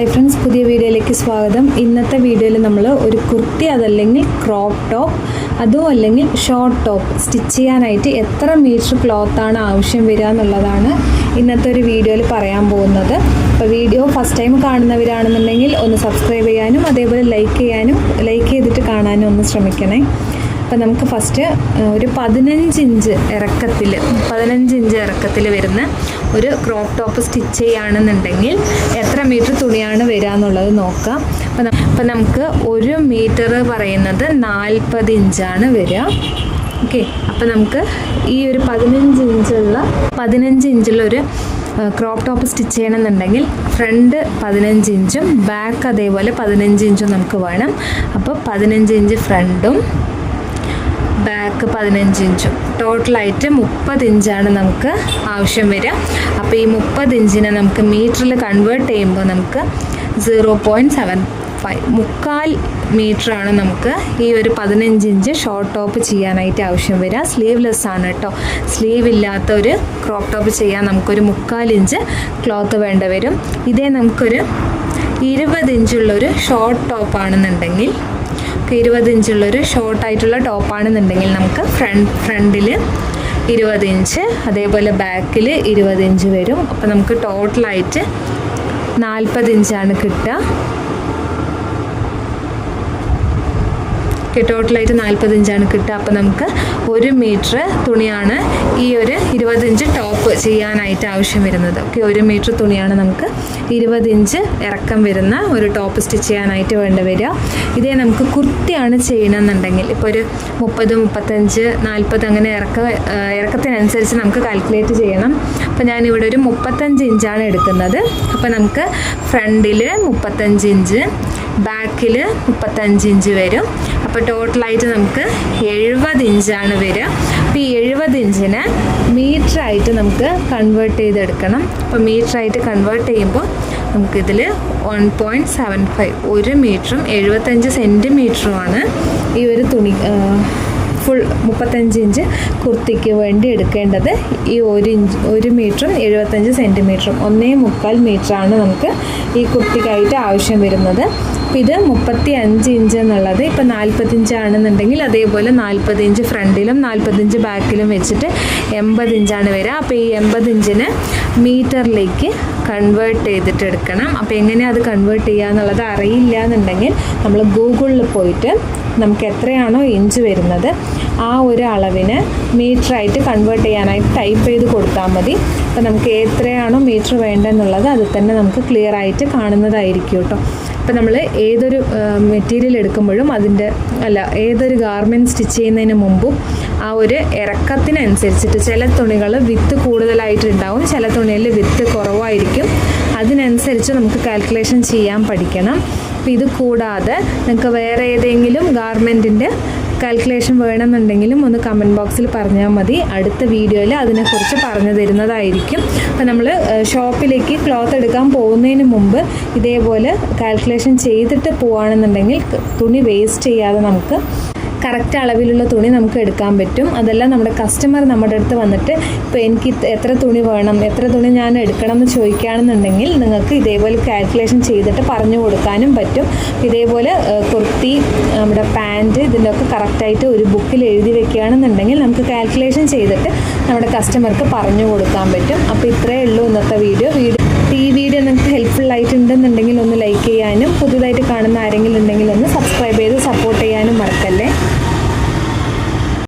Hi friends പുതിയ വീഡിയോയിലേക്ക് സ്വാഗതം. ഇന്നത്തെ വീഡിയോയിൽ നമ്മൾ ഒരു കുർത്തി അതല്ലെങ്കിൽ ക്രോപ്പ് ടോപ്പ് അതോ അല്ലെങ്കിൽ ഷോർട്ട് ടോപ്പ് സ്റ്റിച്ച് ചെയ്യാനായിട്ട് എത്ര മീറ്റർ ക്ലോത്താണ് ആവശ്യം വരിക എന്നുള്ളതാണ് ഇന്നത്തെ ഒരു വീഡിയോയിൽ പറയാൻ പോകുന്നത്. അപ്പോൾ വീഡിയോ ഫസ്റ്റ് ടൈം കാണുന്നവരാണെന്നുണ്ടെങ്കിൽ ഒന്ന് സബ്സ്ക്രൈബ് ചെയ്യാനും അതേപോലെ ലൈക്ക് ചെയ്യാനും ലൈക്ക് ചെയ്തിട്ട് കാണാനും ഒന്ന് ശ്രമിക്കണേ. അപ്പോൾ നമുക്ക് ഫസ്റ്റ് ഒരു പതിനഞ്ച് ഇഞ്ച് ഇറക്കത്തിൽ പതിനഞ്ച് ഇഞ്ച് ഇറക്കത്തിൽ വരുന്ന ഒരു ക്രോപ്പ് ടോപ്പ് സ്റ്റിച്ച് ചെയ്യുകയാണെന്നുണ്ടെങ്കിൽ എത്ര മീറ്റർ തുണിയാണ് വരിക എന്നുള്ളത് നോക്കാം. അപ്പം അപ്പം നമുക്ക് ഒരു മീറ്റർ പറയുന്നത് നാൽപ്പത് ഇഞ്ചാണ് വരിക. ഓക്കെ അപ്പം നമുക്ക് ഈ ഒരു പതിനഞ്ച് ഇഞ്ചുള്ള പതിനഞ്ച് ഇഞ്ചുള്ള ഒരു ക്രോപ്പ് ടോപ്പ് സ്റ്റിച്ച് ചെയ്യണമെന്നുണ്ടെങ്കിൽ ഫ്രണ്ട് പതിനഞ്ച് ഇഞ്ചും ബാക്ക് അതേപോലെ പതിനഞ്ച് ഇഞ്ചും നമുക്ക് വേണം. അപ്പോൾ പതിനഞ്ച് ഇഞ്ച് ഫ്രണ്ടും ബാക്ക് പതിനഞ്ച് ഇഞ്ചും. ടോട്ടലായിട്ട് മുപ്പത് ഇഞ്ചാണ് നമുക്ക് ആവശ്യം വരിക. അപ്പോൾ ഈ മുപ്പത് ഇഞ്ചിനെ നമുക്ക് മീറ്ററിൽ കൺവേർട്ട് ചെയ്യുമ്പോൾ നമുക്ക് സീറോ പോയിന്റ് സെവൻ ഫൈവ് മുക്കാൽ മീറ്ററാണ് നമുക്ക് ഈ ഒരു പതിനഞ്ച് ഇഞ്ച് ഷോർട്ട് ടോപ്പ് ചെയ്യാനായിട്ട് ആവശ്യം വരിക. സ്ലീവ്ലെസ് ആണ് കേട്ടോ. സ്ലീവ് ഇല്ലാത്ത ഒരു ക്രോപ്പ് ടോപ്പ് ചെയ്യാൻ നമുക്കൊരു മുക്കാൽ ഇഞ്ച് ക്ലോത്ത് വേണ്ട വരും. ഇതേ നമുക്കൊരു ഇരുപത് ഇഞ്ചുള്ളൊരു ഷോർട്ട് ടോപ്പ് ആണെന്നുണ്ടെങ്കിൽ ഇരുപത് ഇഞ്ചുള്ളൊരു ഷോർട്ടായിട്ടുള്ള ടോപ്പാണെന്നുണ്ടെങ്കിൽ നമുക്ക് ഫ്രണ്ട് ഫ്രണ്ടിൽ ഇരുപത് ഇഞ്ച് അതേപോലെ ബാക്കിൽ ഇരുപത് ഇഞ്ച് വരും. അപ്പോൾ നമുക്ക് ടോട്ടലായിട്ട് നാൽപ്പത് ഇഞ്ചാണ് കിട്ടുക. ടോട്ടലായിട്ട് നാൽപ്പത് ഇഞ്ചാണ് കിട്ടുക. അപ്പോൾ നമുക്ക് ഒരു മീറ്റർ തുണിയാണ് ഈ ഒരു ഇരുപത് ഇഞ്ച് ചെയ്യാനായിട്ട് ആവശ്യം വരുന്നത്. ഓക്കെ ഒരു മീറ്റർ തുണിയാണ് നമുക്ക് ഇരുപത് ഇഞ്ച് ഇറക്കം വരുന്ന ഒരു ടോപ്പ് സ്റ്റിച്ച് ചെയ്യാനായിട്ട് വേണ്ടി വരിക. ഇതേ നമുക്ക് കുർത്തിയാണ് ചെയ്യണമെന്നുണ്ടെങ്കിൽ ഇപ്പോൾ ഒരു മുപ്പത് മുപ്പത്തഞ്ച് നാൽപ്പത് അങ്ങനെ ഇറക്ക ഇറക്കത്തിനനുസരിച്ച് നമുക്ക് കാൽക്കുലേറ്റ് ചെയ്യണം. അപ്പോൾ ഞാനിവിടെ ഒരു മുപ്പത്തഞ്ച് ഇഞ്ചാണ് എടുക്കുന്നത്. അപ്പോൾ നമുക്ക് ഫ്രണ്ടിൽ മുപ്പത്തഞ്ച് ഇഞ്ച് ബാക്കിൽ മുപ്പത്തഞ്ച് ഇഞ്ച് വരും. അപ്പോൾ ടോട്ടലായിട്ട് നമുക്ക് എഴുപത് ഇഞ്ചാണ് വരിക. അപ്പോൾ ഈ എഴുപത് ഇഞ്ചിനെ മീറ്ററായിട്ട് നമുക്ക് കൺവേർട്ട് ചെയ്തെടുക്കണം. അപ്പോൾ മീറ്ററായിട്ട് കൺവേർട്ട് ചെയ്യുമ്പോൾ നമുക്കിതിൽ വൺ പോയിന്റ് സെവൻ ഫൈവ് ഒരു മീറ്ററും എഴുപത്തഞ്ച് സെന്റിമീറ്ററുമാണ് ഈ ഒരു തുണി ഫുൾ മുപ്പത്തഞ്ച് ഇഞ്ച് കുർത്തിക്ക് വേണ്ടി എടുക്കേണ്ടത്. ഈ ഒരു ഇഞ്ച് ഒരു മീറ്ററും എഴുപത്തഞ്ച് സെന്റിമീറ്ററും ഒന്നേ മുക്കാൽ മീറ്ററാണ് നമുക്ക് ഈ കുർത്തിക്കായിട്ട് ആവശ്യം വരുന്നത്. ഇത് മുപ്പത്തി അഞ്ച് ഇഞ്ച് എന്നുള്ളത് ഇപ്പോൾ നാൽപ്പത്തിഞ്ച് ആണെന്നുണ്ടെങ്കിൽ അതേപോലെ നാൽപ്പത് ഇഞ്ച് ഫ്രണ്ടിലും നാൽപ്പത്തിഞ്ച് ബാക്കിലും വെച്ചിട്ട് എൺപത് ഇഞ്ചാണ് വരിക. അപ്പോൾ ഈ എൺപത് ഇഞ്ചിന് മീറ്ററിലേക്ക് കൺവേർട്ട് ചെയ്തിട്ട് എടുക്കണം. അപ്പോൾ എങ്ങനെയാണ് അത് കൺവേർട്ട് ചെയ്യുക എന്നുള്ളത് അറിയില്ല എന്നുണ്ടെങ്കിൽ നമ്മൾ ഗൂഗിളിൽ പോയിട്ട് നമുക്ക് എത്രയാണോ ഇഞ്ച് വരുന്നത് ആ ഒരു അളവിന് മീറ്ററായിട്ട് കൺവേർട്ട് ചെയ്യാനായിട്ട് ടൈപ്പ് ചെയ്ത് കൊടുത്താൽ മതി. അപ്പോൾ നമുക്ക് എത്രയാണോ മീറ്റർ വേണ്ടതെന്നുള്ളത് അത് തന്നെ നമുക്ക് ക്ലിയർ ആയിട്ട് കാണുന്നതായിരിക്കും കേട്ടോ അപ്പോൾ നമ്മൾ ഏതൊരു മെറ്റീരിയൽ എടുക്കുമ്പോഴും അതിന്റെ അല്ല ഏതൊരു ഗാർമെന്റ് സ്റ്റിച്ച് ചെയ്യുന്നതിന് മുമ്പും ആ ഒരു ഇറക്കത്തിനനുസരിച്ചിട്ട് ചില തുണികൾ വിത്ത് കൂടുതലായിട്ടുണ്ടാവും. ചില തുണികളിൽ വിത്ത് കുറവായിരിക്കും. അതിനനുസരിച്ച് നമുക്ക് കാൽക്കുലേഷൻ ചെയ്യാൻ പഠിക്കണം. അപ്പോൾ ഇത് കൂടാതെ നിങ്ങൾക്ക് വേറെ ഏതെങ്കിലും ഗാർമെന്റിന്റെ കാൽക്കുലേഷൻ വേണമെന്നുണ്ടെങ്കിലും ഒന്ന് കമന്റ് ബോക്സിൽ പറഞ്ഞാൽ മതി. അടുത്ത വീഡിയോയിൽ അതിനെക്കുറിച്ച് പറഞ്ഞു തരുന്നതായിരിക്കും. അപ്പോൾ നമ്മൾ ഷോപ്പിലേക്ക് ക്ലോത്ത് എടുക്കാൻ പോകുന്നതിന് മുമ്പ് ഇതേപോലെ കാൽക്കുലേഷൻ ചെയ്തിട്ട് പോവുകയാണെന്നുണ്ടെങ്കിൽ തുണി വേസ്റ്റ് ചെയ്യാതെ നമുക്ക് കറക്റ്റ് അളവിലുള്ള തുണി നമുക്ക് എടുക്കാൻ പറ്റും. അതല്ല നമ്മുടെ കസ്റ്റമർ നമ്മുടെ അടുത്ത് വന്നിട്ട് ഇപ്പോൾ എനിക്ക് എത്ര തുണി വേണം? എത്ര തുണി ഞാൻ എടുക്കണം എന്ന് ചോദിക്കുകയാണെന്നുണ്ടെങ്കിൽ നിങ്ങൾക്ക് ഇതേപോലെ കാൽക്കുലേഷൻ ചെയ്തിട്ട് പറഞ്ഞു കൊടുക്കാനും പറ്റും. ഇതേപോലെ കുർത്തി നമ്മുടെ പാന്റ് ഇതിന്റെ ഒക്കെ കറക്റ്റായിട്ട് ഒരു ബുക്കിൽ എഴുതി വെക്കുകയാണെന്നുണ്ടെങ്കിൽ നമുക്ക് കാൽക്കുലേഷൻ ചെയ്തിട്ട് നമ്മുടെ കസ്റ്റമർക്ക് പറഞ്ഞു കൊടുക്കാൻ പറ്റും. അപ്പോൾ ഇത്രയേ ഉള്ളൂ ഇന്നത്തെ വീഡിയോ. വീഡിയോ ഈ വീഡിയോ നിങ്ങൾക്ക് ഹെൽപ്ഫുൾ ആയിട്ടുണ്ടെന്നുണ്ടെങ്കിൽ ഒന്ന് ലൈക്ക് ചെയ്യാനും പുതുതായിട്ട് കാണുന്ന